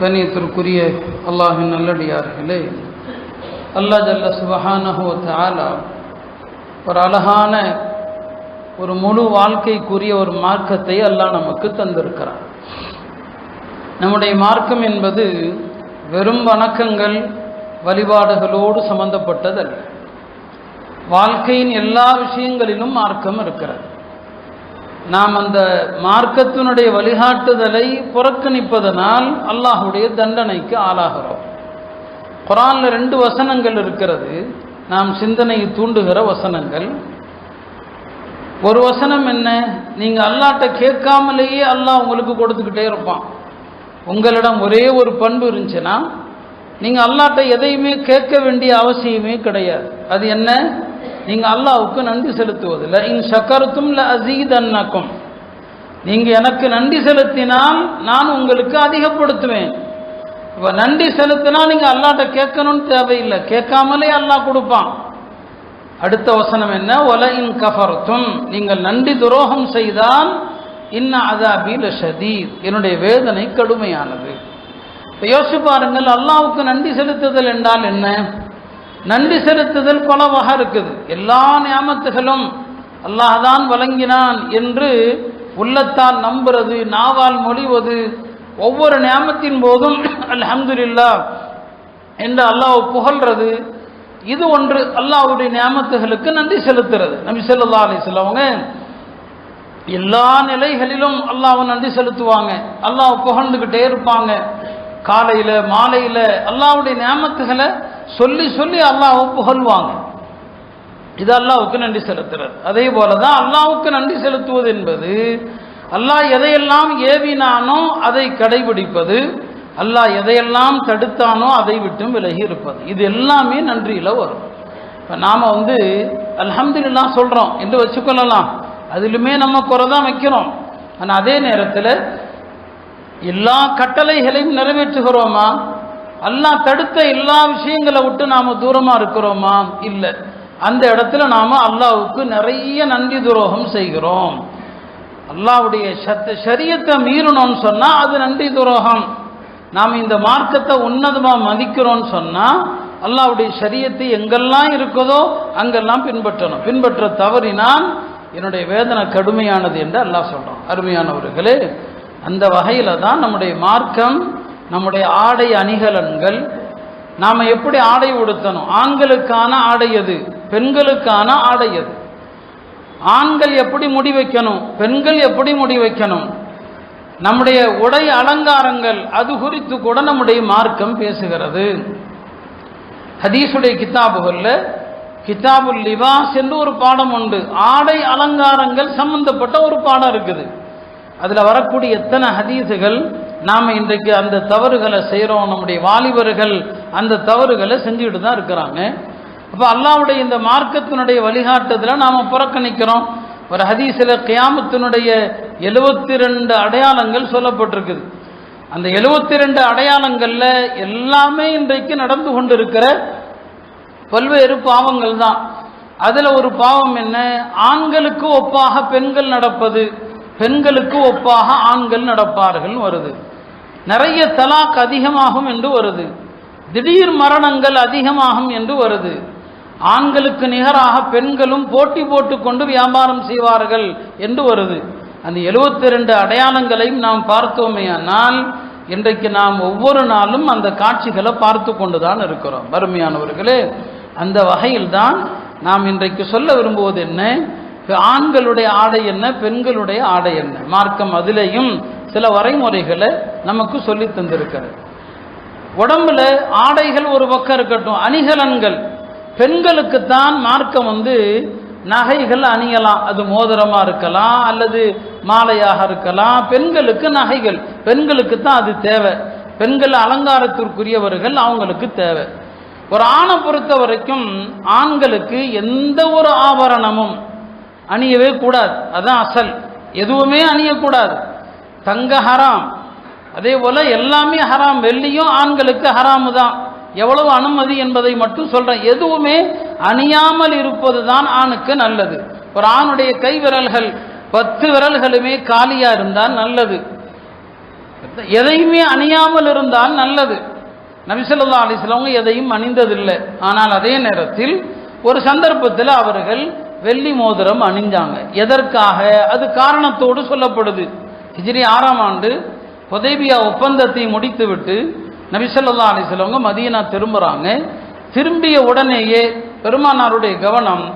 கணியத்திற்குரிய அல்லாஹின் நல்லடியார்களே. அல்லா ஜல்ல சுபஹானஹோ தாலா ஒரு அழகான ஒரு முழு வாழ்க்கைக்குரிய ஒரு மார்க்கத்தை அல்லாஹ் நமக்கு தந்திருக்கிறார் நம்முடைய மார்க்கம் என்பது வெறும் வணக்கங்கள் வழிபாடுகளோடு சம்பந்தப்பட்டதல்ல. வாழ்க்கையின் எல்லா விஷயங்களிலும் மார்க்கம் இருக்கிறது. நாம் அந்த மார்க்கத்தினுடைய வழிகாட்டுதலை புறக்கணிப்பதனால் அல்லாஹுடைய தண்டனைக்கு ஆளாகிறோம். குரானில் ரெண்டு வசனங்கள் இருக்கிறது. நாம் சிந்தனையை தூண்டுகிற வசனங்கள். ஒரு வசனம் என்ன? நீங்கள் அல்லாட்ட கேட்காமலேயே அல்லாஹ் உங்களுக்கு கொடுத்துக்கிட்டே இருப்பான். உங்களிடம் ஒரே ஒரு பண்பு இருந்துச்சுன்னா நீங்கள் அல்லாட்ட எதையுமே கேட்க வேண்டிய அவசியமே கிடையாது. அது என்ன? நீங்கள் அல்லாவுக்கு நன்றி செலுத்துவதில்லை. இன் சக்கரத்தும் ல அசீத் நீங்கள் எனக்கு நன்றி செலுத்தினால் நான் உங்களுக்கு அதிகப்படுத்துவேன். இப்போ நன்றி செலுத்தினா நீங்கள் அல்லாட்ட கேட்கணும்னு தேவையில்லை. கேட்காமலே அல்லாஹ் கொடுப்பான். அடுத்த வசனம் என்ன? ஒல இன் கஃபர்த்தும் நீங்கள் நன்றி துரோகம் செய்தால் இன்ன அதாபீல ஷதீத். என்னுடைய வேதனை கடுமையானது. இப்போ யோசிச்சு பாருங்கள் அல்லாவுக்கு நன்றி செலுத்துதல் என்றால் என்ன? நன்றி செலுத்துதல் பல இருக்குது. எல்லா நியாமத்துகளும் அல்லாஹான் வழங்கினான் என்று உள்ளத்தால் நம்புறது நாவால் மொழிவது ஒவ்வொரு நியமத்தின் போதும் அல்ஹம்துலில்லா என்று அல்லாஹ் புகழ்றது. இது ஒன்று அல்லாஹ்வுடைய நியமத்துகளுக்கு நன்றி செலுத்துறது. நபி ஸல்லல்லாஹு அலைஹி எல்லா நிலைகளிலும் அல்லாஹ் நன்றி செலுத்துவாங்க. அல்லாஹ் புகழ்ந்துக்கிட்டே இருப்பாங்க. காலையில் மாலையில் அல்லாஹ்வுடைய நியமத்துகளை சொல்லி சொல்லி அல்லாஹ் புகழ்வாங்க. இது அல்லாவுக்கு நன்றி செலுத்துறது. அதே போல தான் அல்லாவுக்கு நன்றி செலுத்துவது என்பது அல்லாஹ் எதையெல்லாம் ஏவினானோ அதை கடைபிடிப்பது அல்லாஹ் எதையெல்லாம் தடுத்தானோ அதை விட்டும் விலகி இருப்பது. இது எல்லாமே நன்றியில் வரும். இப்போ நாம் வந்து அல்ஹம்துலில்லா சொல்கிறோம் என்று வச்சுக்கொள்ளலாம். அதிலுமே நம்ம குறை தான் வைக்கிறோம். ஆனால் அதே நேரத்தில் எல்லா கட்டளைகளையும் நிறைவேற்றுகிறோமா? அல்லாஹ் தடுத்த எல்லா விஷயங்களை விட்டு நாம் தூரமாக இருக்கிறோமா? இல்லை. அந்த இடத்துல நாம் அல்லாவுக்கு நிறைய நன்றி துரோகம் செய்கிறோம். அல்லாவுடைய சத்த சரியத்தை மீறணும்னு சொன்னால் அது நன்றி துரோகம். நாம் இந்த மார்க்கத்தை உன்னதமாக மதிக்கிறோம்னு சொன்னால் அல்லாவுடைய சரியத்தை எங்கெல்லாம் இருக்குதோ அங்கெல்லாம் பின்பற்றணும். பின்பற்ற தவறினால் என்னுடைய வேதனை கடுமையானது என்று அல்லாஹ் சொல்கிறோம் அருமையானவர்களே அந்த வகையில் தான் நம்முடைய மார்க்கம் நம்முடைய ஆடை அணிகலன்கள் நாம் எப்படி ஆடை உடுத்தணும்? ஆண்களுக்கான ஆடை எது? பெண்களுக்கான ஆடை எது? ஆண்கள் எப்படி முடி வைக்கணும்? பெண்கள் எப்படி முடி வைக்கணும்? நம்முடைய உடை அலங்காரங்கள் அது குறித்து கூட நம்முடைய மார்க்கம் பேசுகிறது. ஹதீஸுடைய கித்தாபுகளில் கிதாபுல் லிபாஸ் என்று ஒரு பாடம் உண்டு. ஆடை அலங்காரங்கள் சம்பந்தப்பட்ட ஒரு பாடம் இருக்குது. அதில் வரக்கூடிய எத்தனை ஹதீஸுகள் நாம் இன்றைக்கு அந்த தவறுகளை செய்கிறோம் நம்முடைய வாலிபர்கள் அந்த தவறுகளை செஞ்சுக்கிட்டு தான் இருக்கிறாங்க. அப்போ அல்லாவுடைய இந்த மார்க்கத்தினுடைய வழிகாட்டுதலை நாம் புறக்கணிக்கிறோம். ஒரு ஹதீஸில் கியாமத்தினுடைய எழுபத்தி ரெண்டு அடையாளங்கள் சொல்லப்பட்டிருக்குது. அந்த எழுபத்தி ரெண்டு அடையாளங்களில் எல்லாமே இன்றைக்கு நடந்து கொண்டிருக்கிற பல்வேறு பாவங்கள் தான். அதில் ஒரு பாவம் என்ன? ஆண்களுக்கு ஒப்பாக பெண்கள் நடப்பது. பெண்களுக்கு ஒப்பாக ஆண்கள் நடப்பார்கள் வருது. நிறைய தலாக் அதிகமாகும் என்று வருது. திடீர் மரணங்கள் அதிகமாகும் என்று வருது. ஆண்களுக்கு நிகராக பெண்களும் போட்டி போட்டுக்கொண்டு வியாபாரம் செய்வார்கள் என்று வருது. அந்த எழுபத்தி ரெண்டு அடையாளங்களையும் நாம் பார்த்தோமேயானால் இன்றைக்கு நாம் ஒவ்வொரு நாளும் அந்த காட்சிகளை பார்த்து கொண்டு தான் இருக்கிறோம். வறுமையானவர்களே அந்த வகையில் தான் நாம் இன்றைக்கு சொல்ல விரும்புவது என்ன? ஆண்களுடைய ஆடை என்ன பெண்களுடைய ஆடை என்ன? மார்க்கம் அதிலேயும் சில வரைமுறைகளை நமக்கு சொல்லி தந்திருக்கிறது. உடம்புல ஆடைகள் ஒரு பக்கம் இருக்கட்டும் அணிகலன்கள். பெண்களுக்குத்தான் மார்க்கம் வந்து நகைகள் அணியலாம். அது மோதிரமாக இருக்கலாம் அல்லது மாலையாக இருக்கலாம். பெண்களுக்கு நகைகள். பெண்களுக்கு தான் அது தேவை. பெண்கள் அலங்காரத்திற்குரியவர்கள் அவங்களுக்கு தேவை. ஒரு ஆணை பொறுத்த வரைக்கும் ஆண்களுக்கு எந்த ஒரு ஆபரணமும் அணியவே கூடாது. அதுதான் அசல். எதுவுமே அணியக்கூடாது. தங்க ஹராம். அதே போல் எல்லாமே ஹராம். வெள்ளியும் ஆண்களுக்கு ஹராமு தான். எவ்வளவு அனுமதி என்பதை மட்டும் சொல்கிறேன் எதுவுமே அணியாமல் இருப்பது தான் ஆணுக்கு நல்லது. ஒரு ஆணுடைய கை விரல்கள் பத்து விரல்களுமே காலியாக இருந்தால் நல்லது. எதையுமே அணியாமல் இருந்தால் நல்லது. நபிசல்லா அலிஸ்லவங்க எதையும் அணிந்ததில்லை. ஆனால் அதே நேரத்தில் ஒரு சந்தர்ப்பத்தில் அவர்கள் வெள்ளி மோதிரம் அணிஞ்சாங்க. எதற்காக? அது காரணத்தோடு சொல்லப்படுது. ஹிஜ்ரி ஆறாம் ஆண்டு புதைபியா ஒப்பந்தத்தை முடித்துவிட்டு நபிசல்லா அலிஸ்லவங்க மதியனா திரும்புகிறாங்க திரும்பிய உடனேயே பெருமானாருடைய கவனம்